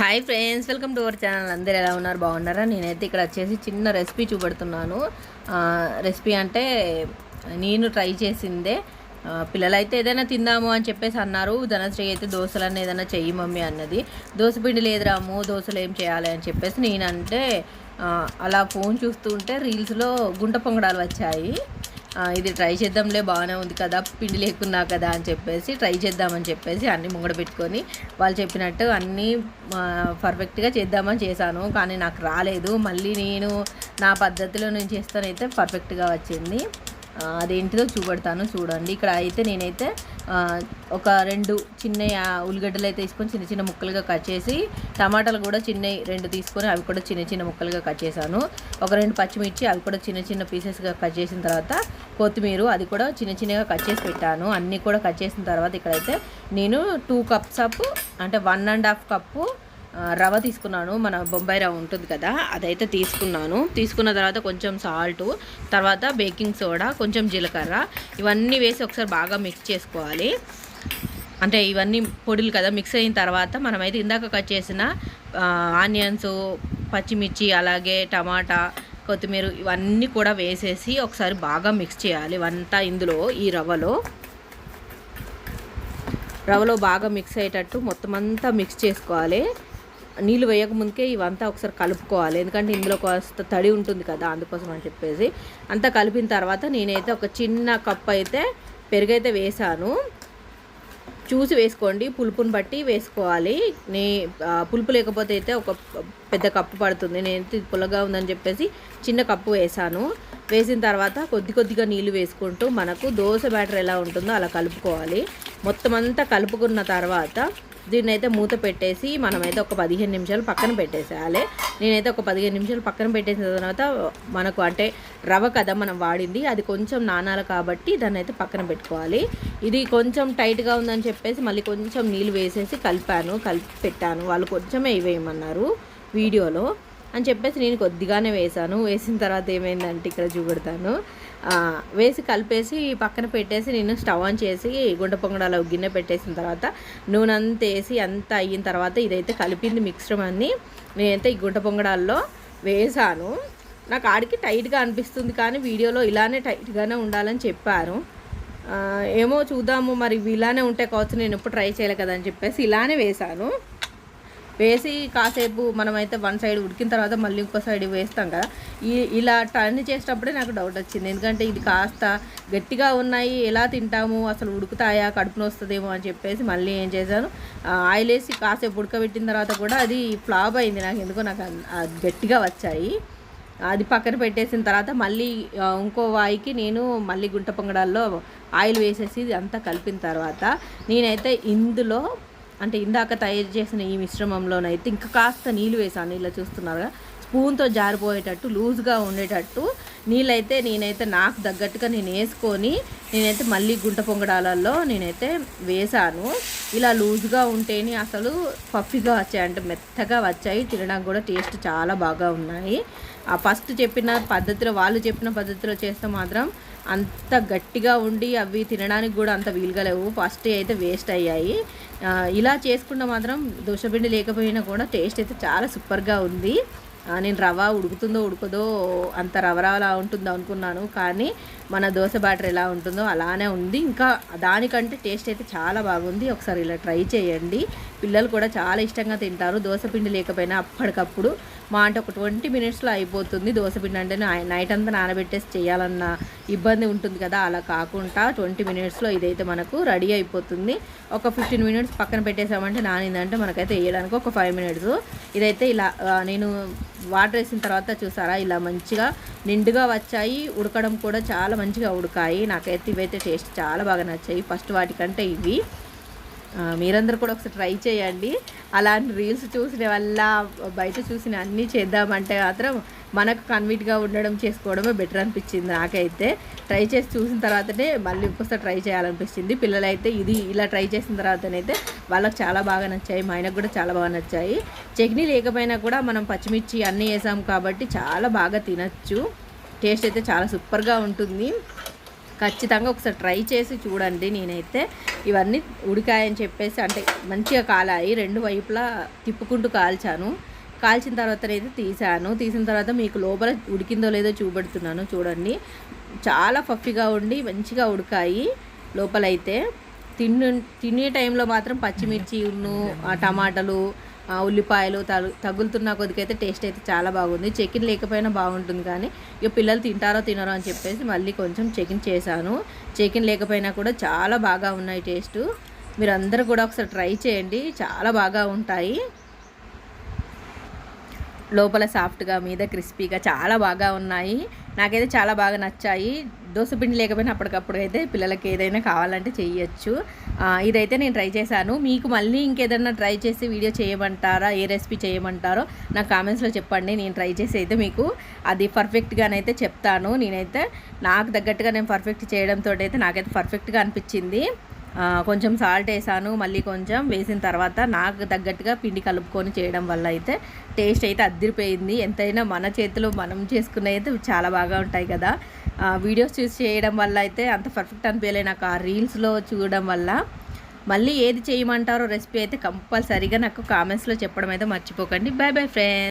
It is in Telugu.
Hi friends welcome to our channel అందరు ఎలా ఉన్నారు? బాగున్నారా? నేనైతే ఇక్కడ వచ్చేసి చిన్న రెసిపీ చూపెడుతున్నాను. రెసిపీ అంటే నేను ట్రై చేసిందే. పిల్లలైతే ఏదైనా తిందాము అని చెప్పేసి అన్నారు. ధనశ్రీ అయితే దోశలన్నీ ఏదైనా చెయ్యి మమ్మీ అన్నది. దోశ పిండి లేదురాము దోశలు ఏం చేయాలి అని చెప్పేసి నేనంటే అలా ఫోన్ చూస్తుంటే రీల్స్లో గుంట పొంగడాలు వచ్చాయి. ఇది ట్రై చేద్దాంలే బాగానే ఉంది కదా పిండి లేకున్నా కదా అని చెప్పేసి ట్రై చేద్దామని చెప్పేసి అన్నీ ముంగడ పెట్టుకొని వాళ్ళు చెప్పినట్టు అన్నీ పర్ఫెక్ట్గా చేద్దామని చేశాను. కానీ నాకు రాలేదు. మళ్ళీ నేను నా పద్ధతిలో నేను చేస్తానైతే పర్ఫెక్ట్గా వచ్చింది. అదేంటిదో చూపెడతాను చూడండి. ఇక్కడ అయితే నేనైతే ఒక రెండు చిన్న ఉల్లిగడ్డలు అయితే తీసుకొని చిన్న చిన్న ముక్కలుగా కట్ చేసి టమాటాలు కూడా చిన్న రెండు తీసుకొని అవి కూడా చిన్న చిన్న ముక్కలుగా కట్ చేశాను. ఒక రెండు పచ్చిమిర్చి అవి కూడా చిన్న చిన్న పీసెస్గా కట్ చేసిన తర్వాత కొత్తిమీర అది కూడా చిన్న చిన్నగా కట్ చేసి పెట్టాను. అన్నీ కూడా కట్ చేసిన తర్వాత ఇక్కడైతే నేను టూ కప్స్ ఆఫ్ అంటే one and half cup rava తీసుకున్నాను. మన బొంబాయి రవ ఉంటుంది కదా అదైతే తీసుకున్నాను. తీసుకున్న తర్వాత కొంచెం సాల్ట్ తర్వాత బేకింగ్ సోడా కొంచెం జీలకర్ర. ఇవన్నీ వేసి ఒకసారి బాగా మిక్స్ చేసుకోవాలి. అంటే ఇవన్నీ పొడులు కదా మిక్స్ అయిన తర్వాత మనమైతే ఇందాక కట్ చేసిన ఆనియన్స్ పచ్చిమిర్చి అలాగే టమాటా కొత్తిమీర ఇవన్నీ కూడా వేసేసి ఒకసారి బాగా మిక్స్ చేయాలి. ఇవంతా ఇందులో ఈ రవ్వలో. రవ్వలో బాగా మిక్స్ అయ్యేటట్టు మొత్తం అంతా మిక్స్ చేసుకోవాలి. నీళ్ళు వేయక ముందుకే ఇవంతా ఒకసారి కలుపుకోవాలి. ఎందుకంటే ఇందులో కాస్త తడి ఉంటుంది కదా అందుకోసం అని చెప్పేసి. అంతా కలిపిన తర్వాత నేనైతే ఒక చిన్న కప్ అయితే పెరుగైతే వేసాను. చూసి వేసుకోండి పులుపుని బట్టి వేసుకోవాలి. నే పులుపు లేకపోతే అయితే ఒక పెద్ద కప్పు పడుతుంది. నేను పుల్లగా ఉందని చెప్పేసి చిన్న కప్పు వేసాను. వేసిన తర్వాత కొద్ది కొద్దిగా నీళ్ళు వేసుకుంటూ మనకు దోశ బ్యాటర్ ఎలా ఉంటుందో అలా కలుపుకోవాలి. మొత్తం అంతా కలుపుకున్న తర్వాత దీన్ని అయితే మూత పెట్టేసి మనమైతే ఒక పదిహేను నిమిషాలు పక్కన పెట్టేసేయాలి. నేనైతే ఒక పదిహేను నిమిషాలు పక్కన పెట్టేసిన తర్వాత మనకు అంటే రవ కదా మనం వాడింది అది కొంచెం నానాలి కాబట్టి దాన్ని అయితే పక్కన పెట్టుకోవాలి. ఇది కొంచెం టైట్గా ఉందని చెప్పేసి మళ్ళీ కొంచెం నీళ్ళు వేసేసి కలిపాను కలిపి పెట్టాను. వాళ్ళు కొంచెమే వేయమన్నారు వీడియోలో. అని చెప్పేసి నేను కొద్దిగానే వేసాను వేసిన తర్వాత ఏమైందంటే ఇక్కడ చూపెడతాను. వేసి కలిపేసి పక్కన పెట్టేసి నేను స్టవ్ ఆన్ చేసి గుంట పొంగడాల గిన్నె పెట్టేసిన తర్వాత నూనె అంతా వేసి అంతా అయిన తర్వాత ఇదైతే కలిపింది మిక్స్చర్ అన్ని నేనైతే ఈ గుంట పొంగడాల్లో వేసాను నాకు ఆడికి టైట్గా అనిపిస్తుంది కానీ వీడియోలో ఇలానే టైట్గానే ఉండాలని చెప్పారు. ఏమో చూద్దాము మరి ఇవి ఇలానే ఉంటే కావచ్చు నేను ఎప్పుడు ట్రై చేయలే కదా అని చెప్పేసి ఇలానే వేసాను వేసి కాసేపు మనమైతే వన్ సైడ్ ఉడికిన తర్వాత మళ్ళీ ఇంకో సైడ్ వేస్తాం కదా. ఈ ఇలా టర్న్ చేసేటప్పుడే నాకు డౌట్ వచ్చింది. ఎందుకంటే ఇది కాస్త గట్టిగా ఉన్నాయి ఎలా తింటాము అసలు ఉడుకుతాయా కడుపున వస్తుందేమో అని చెప్పేసి మళ్ళీ ఏం చేశాను. ఆ, ఆయిల్ వేసి కాసేపు ఉడకబెట్టిన తర్వాత కూడా అది ఫ్లాప్ అయింది. నాకు ఎందుకో నాకు గట్టిగా వచ్చాయి. అది పక్కన పెట్టేసిన తర్వాత మళ్ళీ ఇంకో వాయికి నేను మళ్ళీ గుంట పొంగడాల్లో ఆయిల్ వేసేసి అంతా కలిపిన తర్వాత నేనైతే ఇందులో అంటే ఇందాక తయారు చేసిన ఈ మిశ్రమంలోనైతే ఇంకా కాస్త నీళ్ళు వేసాను ఇలా చూస్తున్నారుగా. స్పూన్తో జారిపోయేటట్టు లూజ్గా ఉండేటట్టు నీళ్ళైతే నేనైతే నాకు తగ్గట్టుగా నేను వేసుకొని నేనైతే మళ్ళీ గుంట పొంగడాలలో నేనైతే వేసాను. ఇలా లూజ్గా ఉంటేనే అసలు పఫీగా వచ్చాయి అంటే మెత్తగా వచ్చాయి. తినడానికి కూడా టేస్ట్ చాలా బాగా ఉన్నాయి. ఆ ఫస్ట్ చెప్పిన పద్ధతిలో వాళ్ళు చెప్పిన పద్ధతిలో చేస్తే మాత్రం అంత గట్టిగా ఉండి అవి తినడానికి కూడా అంత వీలుగా లేవు. ఫస్ట్ అయితే వేస్ట్ అయ్యాయి. ఇలా చేసుకుంటే మాత్రం దోశపిండి లేకపోయినా కూడా టేస్ట్ అయితే చాలా సూపర్గా ఉంది. నేను రవ ఉడుకుతుందో ఉడుకుదో అంత రవ రవలా ఉంటుందో అనుకున్నాను కానీ మన దోశ బ్యాటర్ ఎలా ఉంటుందో అలానే ఉంది. ఇంకా దానికంటే టేస్ట్ అయితే చాలా బాగుంది. ఒకసారి ఇలా ట్రై చేయండి. పిల్లలు కూడా చాలా ఇష్టంగా తింటారు. దోశ పిండి లేకపోయినా అప్పటికప్పుడు మా అంటే ఒక ట్వంటీ మినిట్స్లో అయిపోతుంది దోశ పిండి అంటే నైట్ అంతా నానబెట్టేసి చేయాలన్న ఇబ్బంది ఉంటుంది కదా అలా కాకుండా ట్వంటీ మినిట్స్లో ఇదైతే మనకు రెడీ అయిపోతుంది. ఒక ఫిఫ్టీన్ మినిట్స్ పక్కన పెట్టేసామంటే నానిందంటే మనకైతే వేయడానికి ఒక ఫైవ్ మినిట్స్. ఇదైతే ఇలా నేను వాటర్ వేసిన తర్వాత చూసారా ఇలా మంచిగా నిండుగా వచ్చాయి. ఉడకడం కూడా చాలా మంచిగా ఉడకాయి. నాకైతే ఇవైతే టేస్ట్ చాలా బాగా నచ్చాయి. ఫస్ట్ వాటికంటే ఇవి. మీరందరూ కూడా ఒకసారి ట్రై చేయండి. అలాంటి రీల్స్ చూసిన వల్ల బయట చూసిన అన్నీ చేద్దామంటే మాత్రం మనకు కన్వీట్గా ఉండడం చేసుకోవడమే బెటర్ అనిపించింది నాకైతే. ట్రై చేసి చూసిన తర్వాతనే మళ్ళీ ఇంకోసారి ట్రై చేయాలనిపించింది. పిల్లలైతే ఇది ఇలా ట్రై చేసిన తర్వాతనైతే వాళ్ళకి చాలా బాగా నచ్చాయి. మా ఆయనకు కూడా చాలా బాగా నచ్చాయి. చట్నీ లేకపోయినా కూడా మనం పచ్చిమిర్చి అన్నీ వేసాం కాబట్టి చాలా బాగా తినచ్చు. టేస్ట్ అయితే చాలా సూపర్గా ఉంటుంది. ఖచ్చితంగా ఒకసారి ట్రై చేసి చూడండి నేనైతే. ఇవన్నీ ఉడికాయని చెప్పేసి అంటే మంచిగా కాలాయి. రెండు వైపులా తిప్పుకుంటూ కాల్చాను. కాల్చిన తర్వాత అయితే తీసాను. తీసిన తర్వాత మీకు లోపల ఉడికిందో లేదో చూపెడుతున్నాను చూడండి. చాలా పఫీగా ఉండి మంచిగా ఉడికాయి లోపలైతే. తిన్న తినే టైంలో మాత్రం పచ్చిమిర్చి ఉన్ను ఆ టమాటాలు ఉల్లిపాయలు తగు తగులుతున్న కొద్దికైతే టేస్ట్ అయితే చాలా బాగుంది. చికెన్ లేకపోయినా బాగుంటుంది కానీ ఇక పిల్లలు తింటారో తినరో అని చెప్పేసి మళ్ళీ కొంచెం చికెన్ చేశాను. చికెన్ లేకపోయినా కూడా చాలా బాగా ఉన్నాయి టేస్ట్ మీరందరూ కూడా ఒకసారి ట్రై చేయండి. చాలా బాగా ఉంటాయి. లోపల సాఫ్ట్గా మీద క్రిస్పీగా చాలా బాగా ఉన్నాయి. నాకైతే చాలా బాగా నచ్చాయి. దోశ పిండి లేకపోయినా అప్పటికప్పుడు అయితే పిల్లలకి ఏదైనా కావాలంటే చేయొచ్చు ఇదైతే నేను ట్రై చేశాను. మీకు మళ్ళీ ఇంకేదైనా ట్రై చేసి వీడియో చేయమంటారా? ఏ రెసిపీ చేయమంటారో నాకు కామెంట్స్లో చెప్పండి. నేను ట్రై చేసి అయితే మీకు అది పర్ఫెక్ట్గానైతే చెప్తాను. నేనైతే నాకు తగ్గట్టుగా నేను పర్ఫెక్ట్ చేయడంతో అయితే నాకైతే పర్ఫెక్ట్గా అనిపించింది. కొంచెం సాల్ట్ వేసాను. మళ్ళీ కొంచెం వేసిన తర్వాత నాకు తగ్గట్టుగా పిండి కలుపుకొని చేయడం వల్ల అయితే టేస్ట్ అయితే అద్దరిపోయింది. ఎంతైనా మన చేతిలో మనం చేసుకునే అయితే చాలా బాగా ఉంటాయి కదా. వీడియోస్ చూసి చేయడం వల్ల అయితే అంత పర్ఫెక్ట్ అనిపించలే నాకు. ఆ రీల్స్లో చూడడం వల్ల. మళ్ళీ ఏది చేయమంటారో రెసిపీ అయితే కంపల్సరీగా నాకు కామెంట్స్లో చెప్పడం అయితే మర్చిపోకండి. Bye bye friends